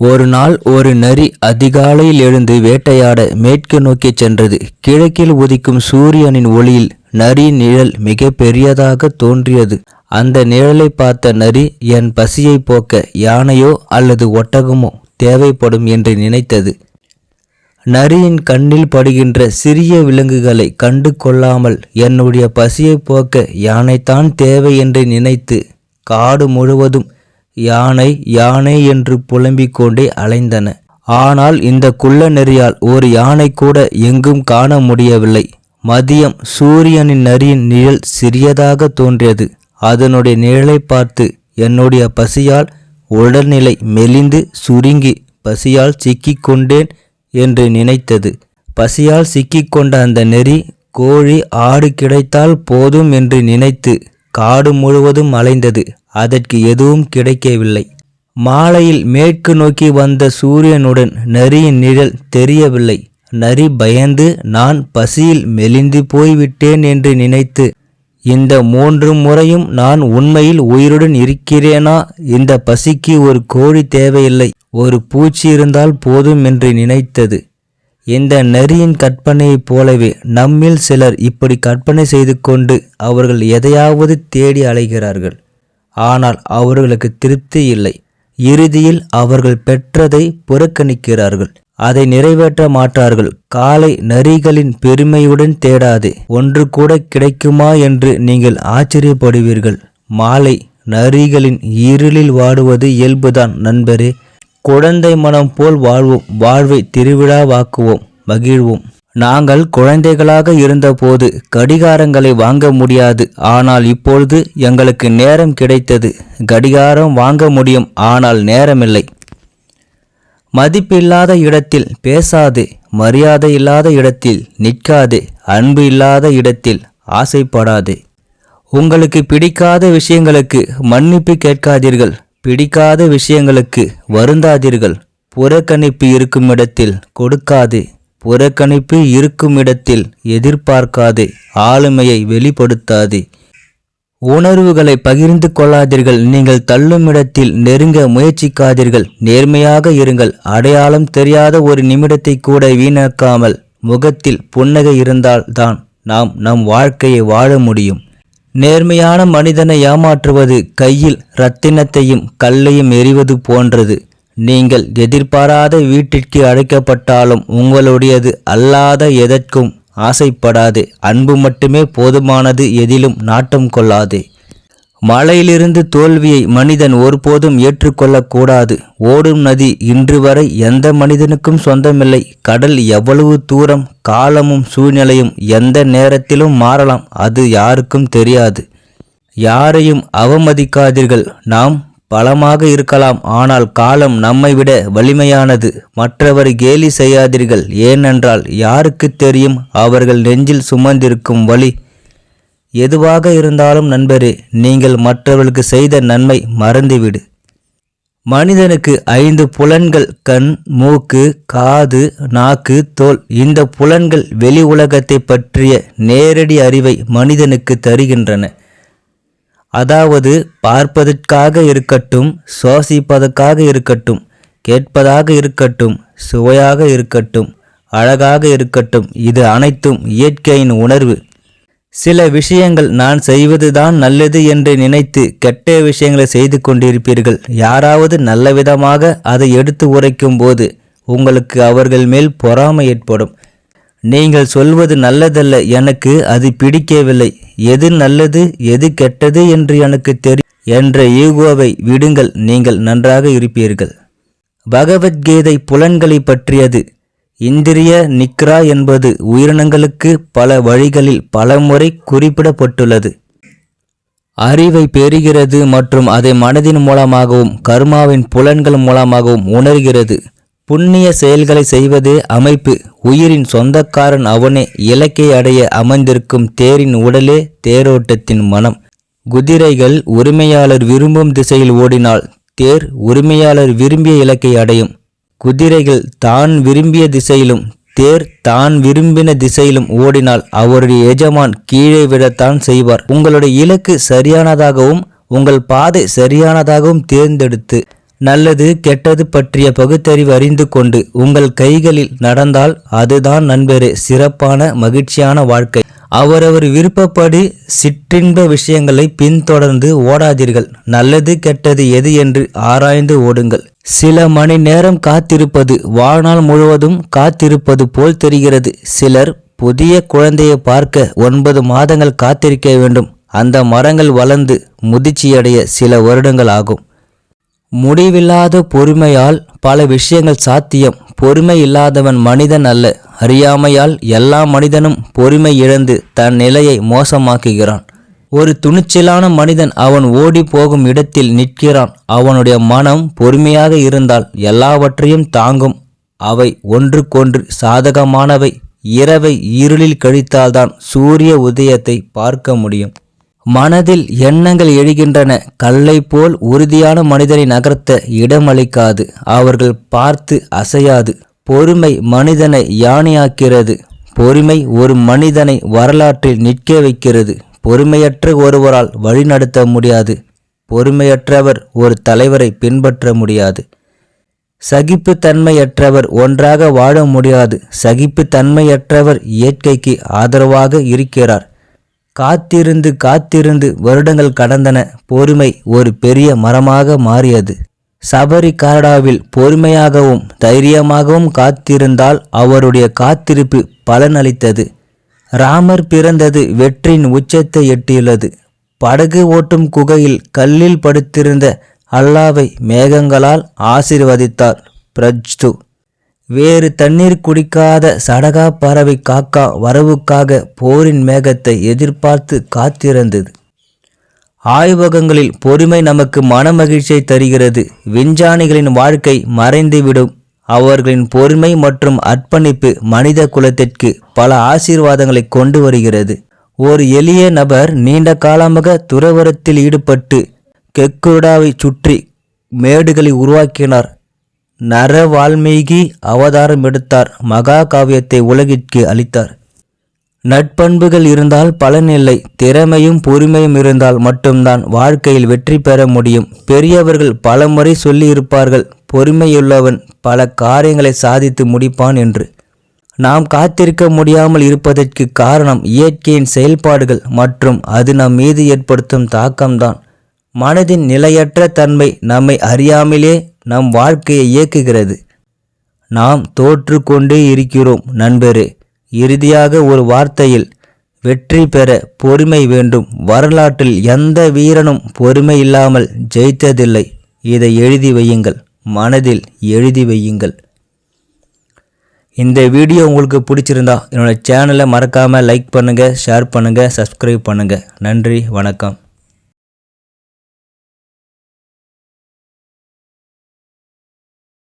ஒரு நாள் ஒரு நரி அதிகாலையில் எழுந்து வேட்டையாட மேற்கு நோக்கிச் சென்றது. கிழக்கில் உதிக்கும் சூரியனின் ஒளியில் நரியின் நிழல் மிக பெரியதாக தோன்றியது. அந்த நிழலை பார்த்த நரி என் பசியை போக்க யானையோ அல்லது ஒட்டகமோ தேவைப்படும் என்று நினைத்தது. நரியின் கண்ணில் படுகின்ற சிறிய விலங்குகளை கண்டு கொள்ளாமல் என்னுடைய பசியை போக்க யானைத்தான் தேவை என்று நினைத்து காடு முழுவதும் யானை யானை என்று புலம்பிக் கொண்டே அலைந்தன. ஆனால் இந்த குள்ள நெறியால் ஒரு யானை கூட எங்கும் காண முடியவில்லை. மதியம் சூரியனின் நரியின் நிழல் சிறியதாக தோன்றியது. அதனுடைய நிழலை பார்த்து என்னுடைய பசியால் உடல்நிலை மெலிந்து சுருங்கி பசியால் சிக்கிக் கொண்டேன் என்று நினைத்தது. பசியால் சிக்கிக்கொண்ட அந்த நெறி கோழி ஆடு கிடைத்தால் போதும் என்று நினைத்து காடு முழுவதும் அலைந்தது. அதற்கு எதுவும் கிடைக்கவில்லை. மாலையில் மேற்கு நோக்கி வந்த சூரியனுடன் நரியின் நிழல் தெரியவில்லை. நரி பயந்து நான் பசியில் மெலிந்து போய்விட்டேன் என்று நினைத்து இந்த மூன்று முறையும் நான் உண்மையில் உயிருடன் இருக்கிறேனா? இந்த பசிக்கு ஒரு கோழி தேவையில்லை. ஒரு பூச்சி இருந்தால் போதும் என்று நினைத்தது. இந்த நரியின் கற்பனையைப் போலவே நம்மில் சிலர் இப்படி கற்பனை செய்து கொண்டு அவர்கள் எதையாவது தேடி அலைகிறார்கள். ஆனால் அவர்களுக்கு திருப்தி இல்லை. இறுதியில் அவர்கள் பெற்றதை புறக்கணிக்கிறார்கள். அதை நிறைவேற்ற மாட்டார்கள். காலை நரிகளின் பெருமையுடன் தேடாதே. ஒன்று கூட கிடைக்குமா என்று நீங்கள் ஆச்சரியப்படுவீர்கள். மாலை நரிகளின் இருளில் வாடுவது இயல்புதான் நண்பரே. குழந்தை மனம் போல் வாழ்வோம். வாழ்வை திருவிழாவாக்குவோம். மகிழ்வோம். நாங்கள் குழந்தைகளாக இருந்தபோது கடிகாரங்களை வாங்க முடியாது. ஆனால் இப்பொழுது எங்களுக்கு நேரம் கிடைத்தது. கடிகாரம் வாங்க முடியும். ஆனால் நேரமில்லை. மதிப்பில்லாத இடத்தில் பேசாதே. மரியாதை இல்லாத இடத்தில் நிற்காதே. அன்பு இல்லாத இடத்தில் ஆசைப்படாதே. உங்களுக்கு பிடிக்காத விஷயங்களுக்கு மன்னிப்பு கேட்காதீர்கள். பிடிக்காத விஷயங்களுக்கு வருந்தாதீர்கள். புறக்கணிப்பு இருக்கும் இடத்தில் கொடுக்காதே. புறக்கணிப்பு இருக்கும் இடத்தில் எதிர்பார்க்காதே ஆளுமையை வெளிப்படுத்தாதே. உணர்வுகளை பகிர்ந்து கொள்ளாதீர்கள் நீங்கள் தள்ளும் இடத்தில் நெருங்க முயற்சிக்காதீர்கள். நேர்மையாக இருங்கள் அடையாளம் தெரியாத ஒரு நிமிடத்தை கூட வீணாக்காமல் முகத்தில் புன்னகை இருந்தால்தான் நாம் நம் வாழ்க்கையை வாழ முடியும். நேர்மையான மனிதனை ஏமாற்றுவது கையில் ரத்தினத்தையும் கல்லையும் எறிவது போன்றது. நீங்கள் எதிர்பாராத வீட்டிற்கு அழைக்கப்பட்டாலும் உங்களுடையது அல்லாத எதற்கும் ஆசைப்படாதே. அன்பு மட்டுமே போதுமானது எதிலும் நாட்டம் கொள்ளாதே. மலையிலிருந்து தோல்வியை மனிதன் ஒருபோதும் ஏற்றுக்கொள்ளக்கூடாது. ஓடும் நதி இன்று வரை எந்த மனிதனுக்கும் சொந்தமில்லை. கடல் எவ்வளவு தூரம் காலமும் சூழ்நிலையும் எந்த நேரத்திலும் மாறலாம் அது யாருக்கும் தெரியாது. யாரையும் அவமதிக்காதீர்கள். நாம் பலமாக இருக்கலாம். ஆனால் காலம் நம்மை விட வலிமையானது. மற்றவர் கேலி செய்யாதீர்கள். ஏனென்றால் யாருக்கு தெரியும்? அவர்கள் நெஞ்சில் சுமந்திருக்கும் வழி எதுவாக இருந்தாலும் நண்பரே நீங்கள் மற்றவர்களுக்கு செய்த நன்மை மறந்துவிடு. மனிதனுக்கு ஐந்து புலன்கள் கண் மூக்கு காது நாக்கு தோல். இந்த புலன்கள் வெளி உலகத்தை பற்றிய நேரடி அறிவை மனிதனுக்கு தருகின்றன. அதாவது பார்ப்பதற்காக இருக்கட்டும் சுவாசிப்பதற்காக இருக்கட்டும் கேட்பதாக இருக்கட்டும் சுவையாக இருக்கட்டும் அழகாக இருக்கட்டும் இது அனைத்தும் இயற்கையின் உணர்வு. சில விஷயங்கள் நான் செய்வதுதான் நல்லது என்று நினைத்து கெட்ட விஷயங்களை செய்து கொண்டிருப்பீர்கள். யாராவது நல்ல விதமாக அதை எடுத்து உரைக்கும் போது உங்களுக்கு அவர்கள் மேல் பொறாமை ஏற்படும். நீங்கள் சொல்வது நல்லதல்ல எனக்கு அது பிடிக்கவில்லை. எது நல்லது எது கெட்டது என்று எனக்கு தெரியும் என்ற ஈகோவை விடுங்கள் நீங்கள் நன்றாக இருப்பீர்கள். பகவத்கீதை புலன்களை பற்றியது. இந்திரிய நிக்ரா என்பது உயிரினங்களுக்கு பல வழிகளில் பலமுறை குறிப்பிடப்பட்டுள்ளது. அறிவை பெறுகிறது மற்றும் அதை மனதின் மூலமாகவும் கர்மாவின் புலன்கள் மூலமாகவும் உணர்கிறது. புண்ணிய செயல்களை செய்வது அமைப்பு. உயிரின் சொந்தக்காரன் அவனே இலக்கை அடைய அமைந்திருக்கும் தேரின் உடலே தேரோட்டத்தின் மனம். குதிரைகள் உரிமையாளர் விரும்பும் திசையில் ஓடினால் தேர் உரிமையாளர் விரும்பிய இலக்கை அடையும். குதிரைகள் தான் விரும்பிய திசையிலும் தேர் தான் விரும்பின திசையிலும் ஓடினால் அவருடைய எஜமான் கீழே விடத்தான் செய்வார். உங்களுடைய இலக்கு சரியானதாகவும் உங்கள் பாதை சரியானதாகவும் தேர்ந்தெடுத்து நல்லது கெட்டது பற்றிய பகுத்தறிவு அறிந்து கொண்டு உங்கள் கைகளில் நடந்தால் அதுதான் நண்பரே சிறப்பான மகிழ்ச்சியான வாழ்க்கை. அவரவர் விருப்பப்படி சிற்றின்ப விஷயங்களை பின்தொடர்ந்து ஓடாதீர்கள். நல்லது கெட்டது எது என்று ஆராய்ந்து ஓடுங்கள். சில மணி நேரம் காத்திருப்பது வாழ்நாள் முழுவதும் காத்திருப்பது போல் தெரிகிறது. சிலர் புதிய குழந்தையை பார்க்க ஒன்பது மாதங்கள் காத்திருக்க வேண்டும். அந்த மரங்கள் வளர்ந்து முதிர்ச்சியடைய சில வருடங்கள் ஆகும். முடிவில்லாத பொறுமையால் பல விஷயங்கள் சாத்தியம். பொறுமை இல்லாதவன் மனிதன் அல்ல. அறியாமையால் எல்லா மனிதனும் பொறுமை இழந்து தன் நிலையை மோசமாக்குகிறான். ஒரு துணிச்சலான மனிதன் அவன் ஓடி போகும் இடத்தில் நிற்கிறான். அவனுடைய மனம் பொறுமையாக இருந்தால் எல்லாவற்றையும் தாங்கும். அவை ஒன்றுக்கொன்று சாதகமானவை. இரவை இருளில் கழித்தால்தான் சூரிய உதயத்தை பார்க்க முடியும். மனதில் எண்ணங்கள் எழுகின்றன. கல்லை போல் உறுதியான மனிதனை நகர்த்த இடமளிக்காது. அவர்கள் பார்த்து அசையாது. பொறுமை மனிதனை யானையாக்கிறது. பொறுமை ஒரு மனிதனை வரலாற்றில் நிற்க வைக்கிறது. பொறுமையற்ற ஒருவரால் வழிநடத்த முடியாது. பொறுமையற்றவர் ஒரு தலைவரை பின்பற்ற முடியாது. சகிப்புத்தன்மையற்றவர் ஒன்றாக வாழ முடியாது. சகிப்புத்தன்மையற்றவர் இயற்கைக்கு ஆதரவாக இருக்கிறார். காத்திருந்து காத்திருந்து வருடங்கள் கடந்தன. பொறுமை ஒரு பெரிய மரமாக மாறியது. சபரி கரடாவில் பொறுமையாகவும் தைரியமாகவும் காத்திருந்தால் அவருடைய காத்திருப்பு பலனளித்தது. ராமர் பிறந்தது வெற்றின் உச்சத்தை எட்டியுள்ளது. படகு ஓட்டும் குகையில் கல்லில் படுத்திருந்த அல்லாவை மேகங்களால் ஆசிர்வதித்தார் பிரஜ்து. வேறு தண்ணீர் குடிக்காத சடகா பறவை காக்கா வரவுக்காக போரின் மேகத்தை எதிர்பார்த்து காத்திருந்தது. ஆய்வகங்களில் பொறுமை நமக்கு மனமகிழ்ச்சியை தருகிறது. விஞ்ஞானிகளின் வாழ்க்கை மறைந்துவிடும். அவர்களின் பொறுமை மற்றும் அர்ப்பணிப்பு மனித குலத்திற்கு பல ஆசீர்வாதங்களை கொண்டு வருகிறது. ஒரு எளிய நபர் நீண்ட காலமாக துறவரத்தில் ஈடுபட்டு கெக்குடாவை சுற்றி மேடுகளை உருவாக்கினார். நர வால்மீகி அவதாரம் எடுத்தார். மகா காவியத்தை உலகிற்கு அளித்தார். நட்பண்புகள் இருந்தால் பலனில்லை திறமையும் பொறுமையும் இருந்தால் மட்டும்தான் வாழ்க்கையில் வெற்றி பெற முடியும். பெரியவர்கள் பலமுறை சொல்லியிருப்பார்கள் பொறுமையுள்ளவன் பல காரியங்களை சாதித்து முடிப்பான் என்று. நாம் காத்திருக்க முடியாமல் இருப்பதற்கு காரணம் இயற்கையின் செயல்பாடுகள் மற்றும் அது நம் மீது ஏற்படுத்தும் தாக்கம்தான். மனதின் நிலையற்ற தன்மை நம்மை அறியாமலே நம் வாழ்க்கையை இயக்குகிறது. நாம் தோற்று கொண்டே இருக்கிறோம் நண்பரே. இறுதியாக ஒரு வார்த்தையில் வெற்றி பெற பொறுமை வேண்டும். வரலாற்றில் எந்த வீரனும் பொறுமை இல்லாமல் ஜெயித்ததில்லை. இதை எழுதி வையுங்கள் மனதில் எழுதி வையுங்கள். இந்த வீடியோ உங்களுக்கு பிடிச்சிருந்தா என்னோடய சேனலை மறக்காமல் லைக் பண்ணுங்கள் ஷேர் பண்ணுங்கள் சப்ஸ்கிரைப் பண்ணுங்கள் நன்றி வணக்கம்.